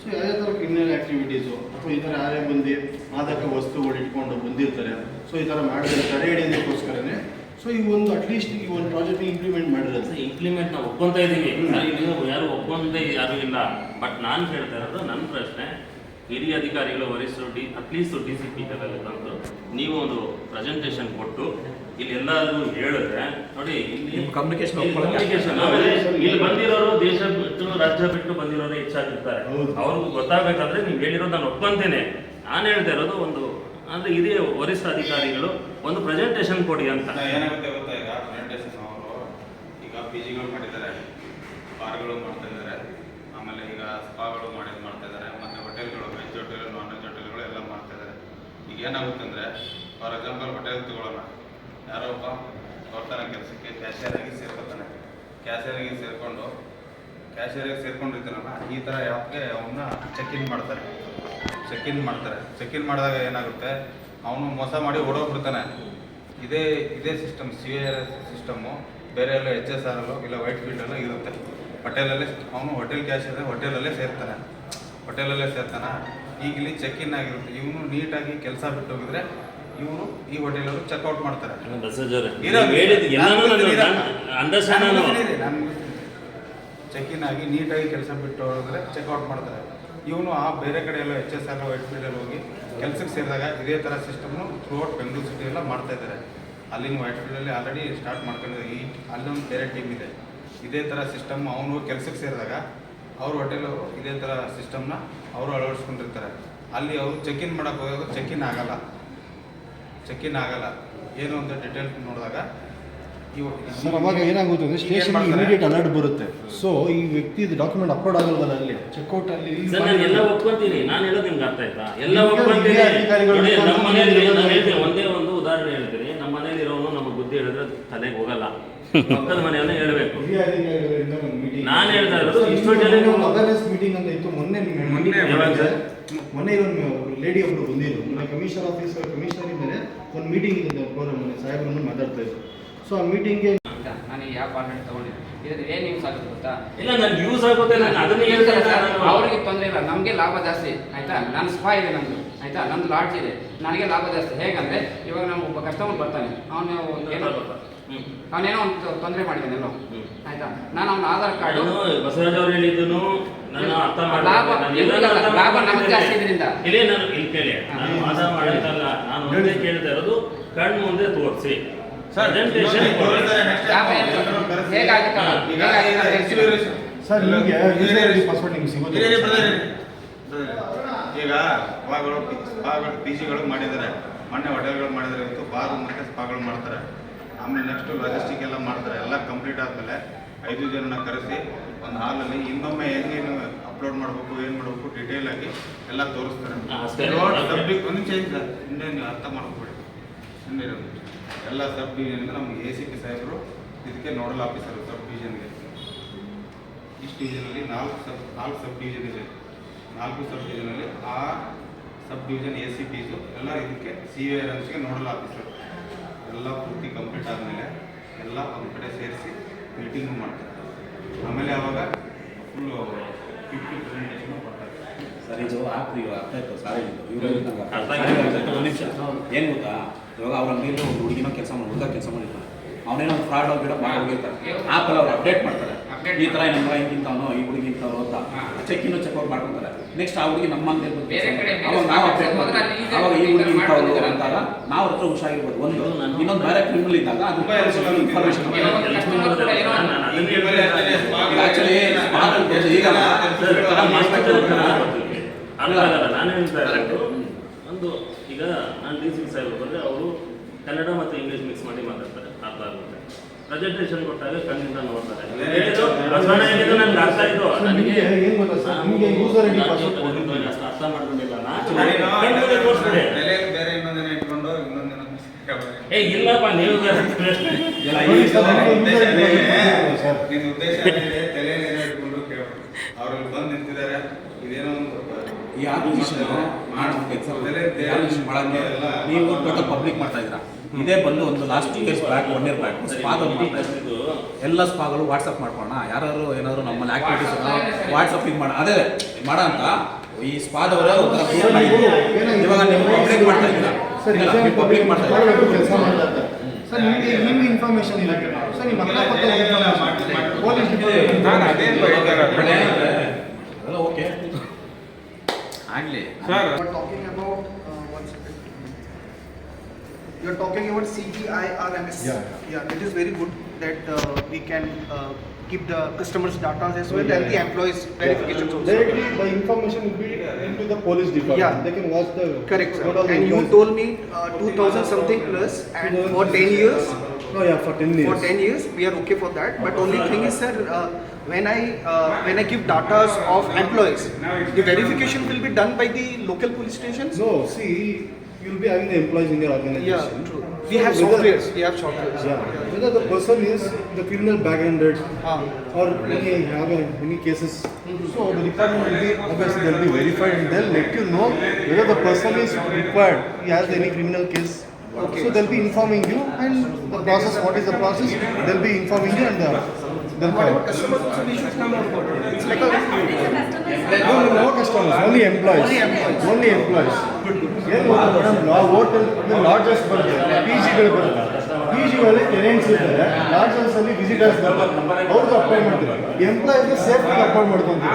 ಸೊ ಯಾವುದೇ ಥರ ಕ್ರಿಮಿನಲ್ ಆ್ಯಕ್ಟಿವಿಟೀಸು ಅಥವಾ ಈ ಥರ ಯಾರೇ ಬಂದು ಮಾದಕ ವಸ್ತುಗಳು ಇಟ್ಕೊಂಡು ಬಂದಿರ್ತಾರೆ ಸೊ ಈ ಥರ ಮಾಡಿದ್ರೆ ತಡೆ ಹಿಡಿಯೋದಕ್ಕೋಸ್ಕರನೇ ಸೊ ಈ ಒಂದು ಅಟ್ಲೀಸ್ಟ್ ಈ ಒಂದು ಪ್ರಾಜೆಕ್ಟ್ ಇಂಪ್ಲಿಮೆಂಟ್ ಮಾಡಿರೋದು ಇಂಪ್ಲಿಮೆಂಟ್ ನಾವು ಒಪ್ಕೊಂತ ಇದ್ದೀವಿ ನೀವು ಯಾರು ಒಪ್ಕೊಂಡೇ ಯಾರು ಇಲ್ಲ. ಬಟ್ ನಾನು ಹೇಳ್ತಾ ಇರೋದು ನನ್ನ ಪ್ರಶ್ನೆ ಹಿರಿಯ ಅಧಿಕಾರಿಗಳು ವರಿಷ್ಠರು D at least D C P level ತಂದು ನೀವು ಒಂದು ಪ್ರೆಸೆಂಟೇಷನ್ ಕೊಟ್ಟು ಇಲ್ಲಿ ಎಲ್ಲಾದ್ರೂ ಹೇಳಿದ್ರೆ ನೋಡಿ ಇಲ್ಲಿ ನಿಮ್ಮ communication ಇಲ್ಲಿ ಬಂದಿರೋರು ದೇಶ ಬಿಟ್ಟು ರಾಜ್ಯ ಬಿಟ್ಟು ಬಂದಿರೋರು ಹೆಚ್ಚಾಗಿರ್ತಾರೆ. ಅವ್ರಿಗೂ ಗೊತ್ತಾಗಬೇಕಾದ್ರೆ ನೀವು ಹೇಳಿರೋದು ನಾನು ಒಪ್ಕೊಂತೇನೆ. ನಾನು ಹೇಳ್ತಾ ಇರೋದು ಒಂದು ಅಂದ್ರೆ ಇದೇ ವರಿಷ್ಠ ಅಧಿಕಾರಿಗಳು ಒಂದು ಪ್ರೆಸೆಂಟೇಷನ್ ಕೊಡಿ ಅಂತ. ಏನಾಗುತ್ತೆ ಗೊತ್ತಾ ಈಗ? ಪ್ರೆಸೆಂಟೇಷನ್ ಅವರು ಈಗ ಪಿ ಜಿಗಳು ಮಾಡಿದ್ದಾರೆ. ಬಾರ್ಗಳು ಮಾಡ್ತಾ ಇದ್ದಾರೆ. ಆಮೇಲೆ ಈಗ ಸ್ಪಾಗಳು ಮಾಡಿ ಮಾಡ್ತಾ ಇದ್ದಾರೆ. ಮತ್ತೆ ಹೋಟೆಲ್ಗಳು ವೆಜ್ ಹೋಟೆಲ್ ನಾನ್ ವೆಜ್ ಹೋಟೆಲ್ಗಳು ಎಲ್ಲ ಮಾಡ್ತಾ ಇದ್ದಾರೆ. ಈಗ ಏನಾಗುತ್ತೆ ಅಂದ್ರೆ ಫಾರ್ ಎಕ್ಸಾಂಪಲ್ ಹೋಟೆಲ್ ತಗೊಳ್ಳೋಣ. ಯಾರೋ ಒಬ್ಬ ಬರ್ತಾನೆ ಕೆಲಸಕ್ಕೆ. ಕ್ಯಾಶಿಯರ್ ಆಗಿ ಸೇರ್ಕೊತಾನೆ. ಕ್ಯಾಶಿಯರ್ ಸೇರಿಕೊಂಡು ಕ್ಯಾಶಿಯರ್ ಆಗಿ ಸೇರ್ಕೊಂಡಿರ್ತಾನಲ್ಲ, ಈ ಥರ ಯಾಕೆ ಅವನ್ನ ಚೆಕ್ ಇನ್ ಮಾಡ್ತಾರೆ. ಚೆಕ್ ಇನ್ ಮಾಡ್ತಾರೆ. ಚೆಕ್ ಇನ್ ಮಾಡಿದಾಗ ಏನಾಗುತ್ತೆ, ಅವನು ಮೋಸ ಮಾಡಿ ಓಡೋಗ್ಬಿಡ್ತಾನೆ. ಇದೇ ಇದೇ ಸಿಸ್ಟಮ್ ಸಿ ಆರ್ ಸಿಸ್ಟಮ್ಮು ಬೇರೆ ಎಲ್ಲ ಎಚ್ ಎಸ್ ಆರ್ ಅಲ್ಲೋ, ಇಲ್ಲ ವೈಟ್ ಫೀಲ್ಡಲ್ಲೋ ಇರುತ್ತೆ. ಹೋಟೆಲಲ್ಲೇ ಅವನು ಹೋಟೆಲ್ ಕ್ಯಾಶ್ ಇದೆ ಹೋಟೆಲಲ್ಲೇ ಸೇರ್ತಾನೆ. ಹೋಟೆಲಲ್ಲೇ ಸೇರ್ತಾನೆ. ಈಗ ಇಲ್ಲಿ ಚೆಕ್ ಇನ್ ಆಗಿರುತ್ತೆ. ಇವನು ನೀಟಾಗಿ ಕೆಲಸ ಬಿಟ್ಟು ಹೋಗಿದ್ರೆ ಇವರು ಈ ಹೋಟೆಲಲ್ಲಿ ಚೆಕ್ಔಟ್ ಮಾಡ್ತಾರೆ. ಚೆಕಿನ್ ಅವರೇ, ಆಗಿ ನೀಟಾಗಿ ಕೆಲಸ ಬಿಟ್ಟು ಹೋದ್ರೆ ಚೆಕ್ಔಟ್ ಮಾಡ್ತಾರೆ. ಇವನು ಆ ಬೇರೆ ಕಡೆ ಎಲ್ಲ ಎಚ್ ಎಸ್ ಆರ್ ವೈಟ್ ಫೀಲ್ಡಲ್ಲಿ ಹೋಗಿ ಕೆಲಸಕ್ಕೆ ಸೇರಿದಾಗ ಇದೇ ಥರ ಸಿಸ್ಟಮ್ನು ಥ್ರೂಔಟ್ ಬೆಂಗಳೂರು ಸಿಟಿ ಎಲ್ಲ ಮಾಡ್ತಾ ಇದ್ದಾರೆ. ಅಲ್ಲಿನ ವೈಟ್ ಫೀಲ್ಡಲ್ಲಿ ಆಲ್ರೆಡಿ ಸ್ಟಾರ್ಟ್ ಮಾಡ್ಕೊಂಡಿದ್ದಾರೆ. ಈ ಅಲ್ಲೊಂದು ಬೇರೆ ಟೀಮ್ ಇದೆ. ಇದೇ ಥರ ಸಿಸ್ಟಮ್ ಅವನು ಕೆಲಸಕ್ಕೆ ಸೇರಿದಾಗ ಅವ್ರ ಹೋಟೆಲು ಇದೇ ಥರ ಸಿಸ್ಟಮ್ನ ಅವರು ಅಳವಡಿಸ್ಕೊಂಡಿರ್ತಾರೆ. ಅಲ್ಲಿ ಅವರು ಚೆಕ್ ಇನ್ ಮಾಡೋಕೆ ಹೋದಾಗ ಚೆಕ್ ಇನ್ ಆಗಲ್ಲ. ಚೆಕ್ ಇನ್ ಆಗಲ್ಲ. ಏನು ಅಂತ ಡಿಟೇಲ್ ನೋಡಿದಾಗ ಸರ್ ಅವಾಗ ಏನಾಗುತ್ತೆ ಅಂದರೆ ಸ್ಟೇಷನ್ ಇಮಿಡಿಯೇಟ್ ಅಲರ್ಟ್ ಬರುತ್ತೆ. ಸೊ ಈ ವ್ಯಕ್ತಿ ಡಾಕ್ಯುಮೆಂಟ್ ಅಪ್ಲೋಡ್ ಆಗಲ್ವಲ್ಲ ಅಲ್ಲಿ? ಚೆಕ್ಔಟ್ ಅಲ್ಲಿ ಸರ್ ನಾನು ಎಲ್ಲ ಒಪ್ಕೊಂತೀನಿ. ನಾನು ಹೇಳೋದು ನಿಮ್ಗೆ ಅರ್ಥ ಆಯ್ತಾ? ಎಲ್ಲ ಒಪ್ಕೊಂತೀನಿ. ಅಧಿಕಾರಿಗಳು ನಮ್ಮ ನಾನು ಹೇಳ್ತೀನಿ ಒಂದೇ ಒಂದು ಉದಾಹರಣೆ ಹೇಳ್ತೀನಿ. ನಮ್ಮ ಮನೇಲಿ ಇರೋನು ನಮಗೆ ಬುದ್ಧಿ ಹೇಳಿದ್ರೆ ತಲೆಗೆ ಹೋಗಲ್ಲ. ಪಕ್ಕದ ಮನೆಯವನ್ನ ಹೇಳಬೇಕು. ನಾನು ಅಧಿಕಾರಿಗಳಿಂದ ಒಂದು ಮೀಟಿಂಗ್ ನಾನ್ ಹೇಳ್ತಾ ಇರೋದು ಇಷ್ಟು ಅವೇರ್ನೆಸ್ ಮೀಟಿಂಗ್ ಅಂತ ಇತ್ತು. ಮೊನ್ನೆ ಮೊನ್ನೆ? ಮೊನ್ನೆ ಒಂದು ಲೇಡಿ ಒಬ್ರು ಬಂದಿದ್ರು. ನನ್ನ ಕಮಿಷನರ್ ಆಫೀಸ್ ಕಮಿಷನರ್ ಇದ್ದಾರೆ ಒಂದು ಮೀಟಿಂಗ್ ಇದೆ ಪ್ರೋಗ್ರಾಮ್ ಮೊನ್ನೆ ಸಾಹೇಬ್ರನ್ನು ಮಾತಾಡ್ತಾ ಇದ್ರು. ಸೊ ಆ ಮೀಟಿಂಗ್ಗೆ ಅಂತ ನಾನು ಯಾವ ಆಲ್ರೆಡಿ ತಗೊಂಡಿದ್ದೆ. ಇದ್ರಲ್ಲಿ ಏನು ಯೂಸ್ ಆಗುತ್ತೆ ಗೊತ್ತಾ? ಇಲ್ಲ ನನ್ಗೆ ಯೂಸ್ ಆಗುತ್ತೆ ನಾನು ಅದನ್ನ ಹೇಳ್ತಾ ಇದ್ದೆ ನಾನು. ಅವ್ರಿಗೆ ತೊಂದರೆ ಇಲ್ಲ. ನಮಗೆ ಲಾಭ ಜಾಸ್ತಿ. ಆಯ್ತಾ? ನನ್ನ ಸ್ಪಾ ಇದೆ ನಂದು ಆಯ್ತಾ? ನಂದು ಲಾಡ್ಜ್ ಇದೆ. ನನಗೆ ಲಾಭ ಜಾಸ್ತಿ. ಹೇಗಂದ್ರೆ ಇವಾಗ ನಾವು ಒಬ್ಬ ಕಸ್ಟಮರ್ ಬರ್ತಾನೆ. ಅವನು ಏನೋ ಹ್ಮ್. ಅವನೇನೋ ಒಂದು ತೊಂದರೆ ಮಾಡಿದ್ದೇನೆ ಎಲ್ಲೋ. ಆಯ್ತಾ? ನಾನು ಅವನ ಆಧಾರ್ ಕಾರ್ಡ್. ನಾನು ಬಸವರಾಜ್ ಅವ್ರು ಹೇಳಿದ್ದನು ನನ್ನ ಅರ್ಥ ಲಾಭ ನಮ್ಗೆ ಜಾಸ್ತಿ ಇದರಿಂದ. ಇಲ್ಲೇ ನಾನು ಇಲ್ಲಿ ಕೇಳಿ. ನಾನು ವಾದ ಮಾಡೋದಲ್ಲ ನಾನು ಒಂದೇ ಕೇಳ್ತಾ ಇರೋದು ಕಣ್ಣು ಮುಂದೆ ತೋರಿಸಿ. ಸರ್, ನಿಮಗೆ ಯೂಸರ್ ಐಡಿ ಪಾಸ್ವರ್ಡ್ ನಿಮ್ಗೆ ಇರಿ, ಇರಿ, ಸಿಗೋದು ಈಗ ಸ್ಪಾಗಳು ಪಿ ಜಿಗಳು ಮಾಡಿದ್ದಾರೆ. ಮೊನ್ನೆ ಹೋಟೆಲ್ಗಳು ಮಾಡಿದ್ದಾರೆ ಇವತ್ತು ಬಾರು ಮತ್ತು ಸ್ಪಾಗಳು ಮಾಡ್ತಾರೆ. ಆಮೇಲೆ ನೆಕ್ಸ್ಟ್ ಲಾಜಿಸ್ಟಿಕ್ ಎಲ್ಲ ಮಾಡ್ತಾರೆ. ಎಲ್ಲ ಕಂಪ್ಲೀಟ್ ಆದಮೇಲೆ ಐದು ಜನನ ಕರೆಸಿ ಒಂದು ಹಾಲಲ್ಲಿ ಇನ್ನೊಮ್ಮೆ ಹೆಂಗೇನು ಅಪ್ಲೋಡ್ ಮಾಡಬೇಕು ಏನು ಮಾಡಬೇಕು ಡೀಟೇಲ್ ಆಗಿ ಎಲ್ಲ ತೋರಿಸ್ತಾರೆ. ಸಬ್ಜೆಕ್ಟ್ ಒಂದು ಚೇಂಜ್ ಸರ್ ನೀವು ಅರ್ಥ ಮಾಡ್ಕೊಬೇಡಿ. ಎಲ್ಲ ಸಬ್ ಡಿವಿಷನ್ಗೆ ನಮ್ಗೆ ಎ ಸಿ ಪಿ ಸಾಹೇಬರು ಇದಕ್ಕೆ ನೋಡಲ್ ಆಫೀಸರು ಸಬ್ ಡಿವಿಷನ್ಗೆ ಇಷ್ಟು ಡಿವಿಷನಲ್ಲಿ ನಾಲ್ಕು ಸಬ್ ನಾಲ್ಕು ಸಬ್ ಡಿವಿಷನ್ ಇದೆ. ನಾಲ್ಕು ಸಬ್ ಡಿವಿಷನಲ್ಲಿ ಆ ಸಬ್ ಡಿವಿಷನ್ ಎ ಸಿ ಪಿಸು ಎಲ್ಲ ಇದಕ್ಕೆ ಸಿ ವಿ ಆರ್ಎನ್ಸ್ಗೆ ನೋಡಲ್ ಆಫೀಸರ್ ಎಲ್ಲ ಪೂರ್ತಿ ಕಂಪ್ಲೀಟ್ ಆದಮೇಲೆ ಎಲ್ಲ ಒಂದು ಕಡೆ ಸೇರಿಸಿ ಮೀಟಿಂಗು ಮಾಡ್ತಾರೆ. ಆಮೇಲೆ ಅವಾಗ ಫುಲ್ಲು ಫಿಫ್ಟಿ ಪ್ರೆಸೆಂಟೇಷನು ಕೊಡ್ತಾರೆ. ಸರ್ ಇದು ಆ್ಯಪ್ ಇವಾಗ ಅರ್ಥ ಆಯ್ತು ಸಾರಿ. ಒಂದು ನಿಮಿಷ. ಏನು ಗೊತ್ತಾ? ಇವಾಗ ಅವ್ರ ಅಂಗಡಿಯಲ್ಲಿ ಒಂದು ಹುಡುಗಿನ ಕೆಲಸ ಮಾಡಿ ಹುಡುಗ ಕೆಲಸ ಮಾಡಿರ್ತಾನೆ ಅವನೇನೋ ಒಂದು ಫ್ರಾಡ್ ಗಿಡ ಮಾಡಿ ಹೋಗಿರ್ತಾರೆ ಆ್ಯಪಲ್ಲಿ ಅವ್ರು ಅಪ್ಡೇಟ್ ಮಾಡ್ತಾರೆ. ಈ ಥರ ನಮ್ಮ ಹಿಂಗಿಂತವನು ಈ ಹುಡುಗಿ ಇಂಥವ್ರು ಅಂತ ಚೆಕ್ ಇನ್ನು ಚೆಕ್ಔಟ್ ಮಾಡ್ಕೊತಾರೆ. ನೆಕ್ಸ್ಟ್ ಆ ಹುಡುಗಿ ನಮ್ಮ ಅವಾಗ ನಾವು ಅವಾಗ ಈ ಹುಡುಗಿ ಅಂತಾಗ ನಾವು ಹತ್ರ ಹುಷಾರಿರ್ಬೋದು. ಒಂದು ನಾನು- ಇನ್ನೊಂದು ಬೇರೆ ಕ್ರಿಮಿನಲ್ ಇದ್ದಾಗ ಅದು. ಆಕ್ಚುಲಿ ಈಗ ನಾನು ಅಲ್ಲ ಅಲ್ಲ ನಾನು ಹೇಳ್ತಾ ಇರೋದು? ಒಂದು ಈಗ ನಾನು ಡಿ ಸಿ ಸಾಹೇಬ್ ಬಂದರೆ ಅವರು ಕನ್ನಡ ಮತ್ತು ಇಂಗ್ಲೀಷ್ ಮಿಕ್ಸ್ ಮಾಡಿ ಮಾತಾಡ್ತಾರೆ. ಪ್ರೆಸೆಂಟೇಷನ್ ಕೊಟ್ಟಾಗ ಕಣ್ಣಿಂದ ನೋಡ್ತಾರೆ. ಅರ್ಥ ನನಗೆ ಗೊತ್ತಾ ಸರ್? ನಿಮ್ಗೆ ಕೊಟ್ಟಿದ್ದೀನಿ. ಅಷ್ಟು ಮಾಡ್ಕೊಂಡಿಲ್ಲ ನಾನು. ತೋರಿಸ್ಬಿಡಿ. ಬೇರೆ ಇನ್ನೊಂದಿನ ಇಟ್ಕೊಂಡು ಇನ್ನೊಂದಿನ ಏ ಇಲ್ಲಪ್ಪ ನೀವು ಸರ್, ನಿಮ್ಮ ಉದ್ದೇಶ ತಲೆಯಲ್ಲಿ ಏನೋ ಇಟ್ಕೊಂಡು ಕೇಳೋದು ಅವ್ರಲ್ಲಿ ಬಂದು ನಿಂತಿದ್ದಾರೆ. ಇದೇನೋ ಒಂದು ಎಲ್ಲ ನೀವು ಪಬ್ಲಿಕ್ ಮಾಡ್ತಾ ಇದ್ದೀರಾ? ಇದೇ ಬಂದು ಒಂದು last years back one year back ಸ್ಪಾದ ಇದು ಎಲ್ಲ ಸ್ಪಾಗಳು ವಾಟ್ಸಪ್ ಮಾಡ್ಕೊಳ್ಳೋಣ ಯಾರು ಏನಾದ್ರು ನಮ್ಮಲ್ಲಿ ಆಕ್ಟಿವಿಟೀಸ್ ವಾಟ್ಸಪ್ ಇದು ಮಾಡ. ಅದೇ ಮಾಡ ಅಂತ. ಈ ಸ್ಪಾದವರ ಒಂಥರ ಇವಾಗ ನೀವು ಪಬ್ಲಿಕ್ ಮಾಡ್ತಾ ಇದ್ದೀರಾ? ನೀವು ಪಬ್ಲಿಕ್ ಮಾಡ್ತಾ ಇನ್ಫಾರ್ಮೇಶನ್ ಇಲ್ಲ ಸರ್ ನಿಮ್ಮ ಅದೇ. ಓಕೆ. ಆಗಲಿ sir You're talking about CGIRMS. Yeah. Yeah, it is very good that uh, we can uh, keep the customers' data as well and the employees' verifications also. Directly, the information will be into the police department. Yeah. They can watch the. Correct, sir. are And you told me uh, 2000 something plus and for 10 years, No, yeah, for ten years. for 10 years, we are okay for that. But only thing is, sir, uh, when I, uh, when I give data of employees, the verification will be done by the local police stations? No, see, you'll be having the employees in your organization. Yeah, true. So We have whether- softwares, we have softwares. Yeah, whether the person is the criminal backgrounded Ah. or any have a- any cases. So the department will be, obviously they'll be verified and they'll let you know whether the person is required, he has any criminal case. Okay. So they'll be informing you and the process, what is the process, they'll be informing you and the, they'll What about follow. customer also we should come on board? It's like a, No, no, no customers, only employees. Only employees. Only employees. ಏನು ಗೊತ್ತಾ madam ಲಾ hotel lodges ಬರುತ್ತೆ P ಜಿಗಳು ಬರುತ್ತೆ P ಜಿಗಳಲ್ಲಿ tenants ಇರ್ತಾರೆ lodges ಅಲ್ಲಿ visitors ಬರ್ತಾರೆ ಅವ್ರಿಗೆ ಅಪಾಯಿಂಟ್ ಮಾಡ್ತೀವಿ ಎಂಪ್ಲಾಯ್ಸ್ಗೆ ಸೇಫ್ ಅಪಾಯಿಂಟ್ ಮಾಡ್ಕೊಂತೀವಿ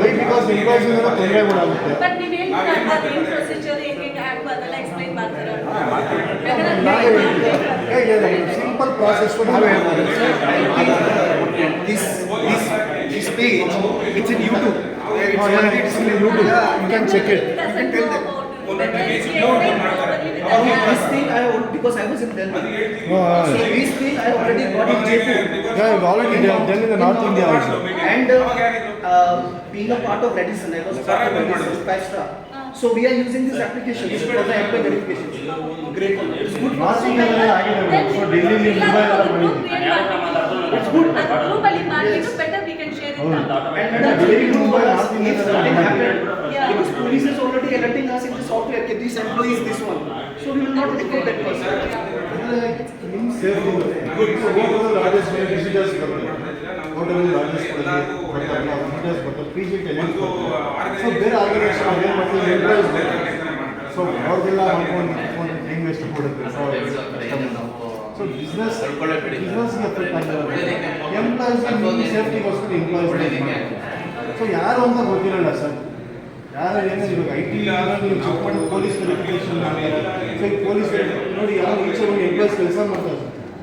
ವೈ ಬಿಕಾಸ್ ಎಂಪ್ಲಾಯ್ಸ್ ತೊಂದರೆಗಳಾಗುತ್ತೆ ಬಟ್ ನೀವು ಹೇಳ್ತೀರಾ ಅದೇನು ಪ್ರೊಸೀಜರ್ ಹೆಂಗೆ ಆ್ಯಪ್ ಅದೆಲ್ಲ ಎಕ್ಸ್ಪ್ಲೈನ್ ಮಾಡ್ತೀರಾ ನಾವೇ ಸಿಂಪಲ್ ಪ್ರಾಸೆಸ್ ನಾವೇ ಹೇಳ್ಬೋದು this this this page, it's in YouTube. It's oh, yeah, it's in YouTube. Yeah. You can check it. You. This thing I because I was in Delhi. Oh, so this thing I already got in Jaipur. Yeah, I've already done, done in the North India also. And uh, uh, being a part of Radisson, I was part of Radisson, five. So we are using this application for the employee verification. Great. It's good. North India, I am. So Delhi, Mumbai, are going. It's good. ಅದು group ಅಲ್ಲಿ ಮಾಡ್ಬಿಟ್ಟು better we can share it ಹೌದು. now. And madam, very good for us if something happened. Yeah. Because police is already alerting us in the software, that this employee is this one. So we will not recruit that person. ನಿಮ್ಮ safety ಹೋಗೋದು ರಾಜೇಶ್ ಡಿಸಿಜರ್ಸ್ ಬರ್ತದೆ hotel Rajesh details ಬರ್ತದೆ P G ಒಂದು so ಬೇರೆ organisation ಏನು ಮಾಡ್ತೀವಿ employees so ಅವ್ರಿಗೆಲ್ಲ ಮಾಡ್ಕೊಂಡು ಮಾಡ್ಕೊಂಡು ಹೆಂಗೆ ಎಷ್ಟು ಕೊಡುತ್ತೆ ಸೊ ಬಿಸ್ನೆಸ್ ಬಿಸ್ನೆಸ್ಗೆ ಎಫೆಕ್ಟ್ ಆಗಿರೋದು ಎಂಪ್ಲಾಯೀಸ್ ಸೇಫ್ಟಿಗೋಸ್ಕರ ಎಂಪ್ಲಾಯೀಸ್ ಸೊ ಯಾರು ಅಂತ ಗೊತ್ತಿರಲ್ಲ ಸರ್ ಯಾರು ಏನೇ ಇವಾಗ ಐ ಟಿ ನೀವು ಚೆಕ್ ಮಾಡಿ ಪೊಲೀಸ್ ವೆರಿಫಿಕೇಶನ್ ಮಾಡ್ತಾರೆ ಸೊ ಈಗ ಪೊಲೀಸ್ ನೋಡಿ ಯಾರು ಈಚೆ ಹೋಗಿ ಎಂಪ್ಲಾಯ್ಸ್ ಕೆಲಸ ಮಾಡ್ತಾರೆ?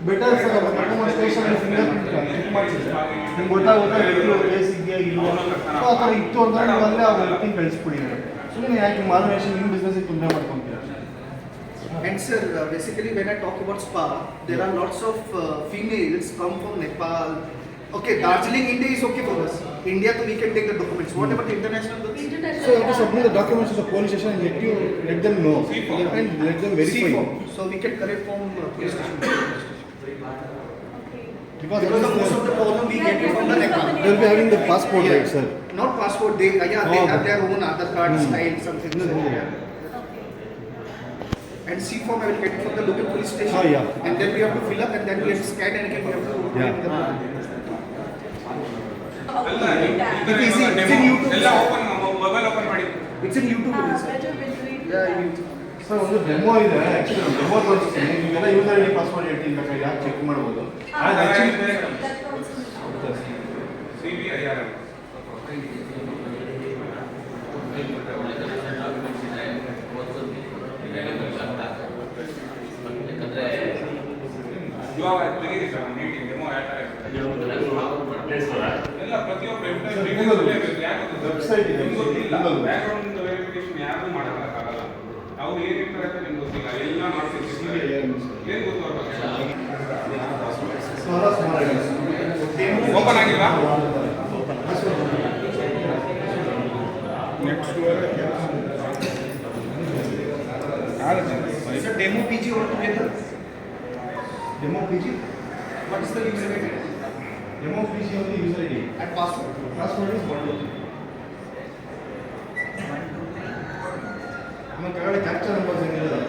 ಬೆಟರ್ ಸರ್ ಅವ್ರು ಕರ್ಕೊಂಡ್ ಸ್ಟೇಷನ್ ಫಿಂಗರ್ ಚೆಕ್ ಮಾಡಿಸಿದ್ರೆ ನಿಮ್ಗೆ ಗೊತ್ತಾಗುತ್ತೆ ಎಲ್ಲರೂ ಕೇಸ್ ಇದೆಯಾ ಇಲ್ಲ ಸೊ ಆ ಥರ ಇತ್ತು ಅಂತ ನೀವು ಅಲ್ಲೇ ಅವ್ರ ವ್ಯಕ್ತಿನ ಕಳಿಸ್ಬಿಡಿ. ಸುಮ್ಮನೆ ಯಾಕೆ ಮಾರ್ಗದರ್ಶನ ನಿಮ್ಮ ಬಿಸ್ನೆಸ್ಗೆ ತೊಂದರೆ ಮಾಡ್ಕೊಂತೀರ And sir, uh, basically when I talk about spa, there are lots of uh, females come from Nepal. Okay, Darjeeling, India is okay for us. India, we can take the documents. What about international goods? So you have to submit the documents to the police station and let you let them know and let them verify. C form. So we can collect from uh, police station. Because, Because the most of the problem we get it from the Nepal. they'll be having the passport, Yeah. right, sir? Not passport, they, uh, yeah, they Oh, have okay. their own Aadhaar card Hmm. style, something. Hmm. So, yeah. And C form I will get it from the local police station. Ah, yeah. And then we have to fill up and then we have to scan and again we have to. put Yeah. it in the- ಅಲ್ಲ It is in- it's in YouTube. ಎಲ್ಲ open mobile open ಮಾಡಿ It's in YouTube Ah, only, sir. better will do it. Yeah, YouTube. Sir ಒಂದು demo ಇದೆ actually demo ತೋರಿಸ್ತೀನಿ ನೀವೆಲ್ಲ user ID password ಹೇಳ್ತೀನಿ ಬೇಕಾದ್ರೆ ಯಾಕೆ ಚೆಕ್ ಮಾಡ್ಬೋದು Ah, ಅದು actually- that also. C B I R ಇವಾಗ ಎಲ್ಲ ಪ್ರತಿಯೊಬ್ಬರು Website ಇದೆ. ಬ್ಯಾಕ್ಗ್ರೌಂಡ್ ವೆರಿಫಿಕೇಶನ್ ಯಾರು ಮಾಡೋಕ್ಕಾಗಲ್ಲ ಅವ್ರು ಏನಿರ್ತಾರೆ ಅಂತ ನಿಮ್ಗೆ ಗೊತ್ತಿಲ್ಲ ಎಲ್ಲ ಮಾಡ್ತಿರ್ತಾರೆ ಏನು ಗೊತ್ತು ಅವ್ರ ಬಗ್ಗೆ open small ಐಟಮ್ಸ್ ಓಪನ್ ಆಗಿಲ್ವಾ Is a demo PG altogether? Demo P G What is the user ID? Demo P G ಒಂದು user ID And password? Password is ಒಂದು ನಮ್ಮ ಕೆಳಗಡೆ ಕ್ಯಾಪ್ಚರ್ ನಂಬರ್ಸ್ ಏನಿರೋದಲ್ಲ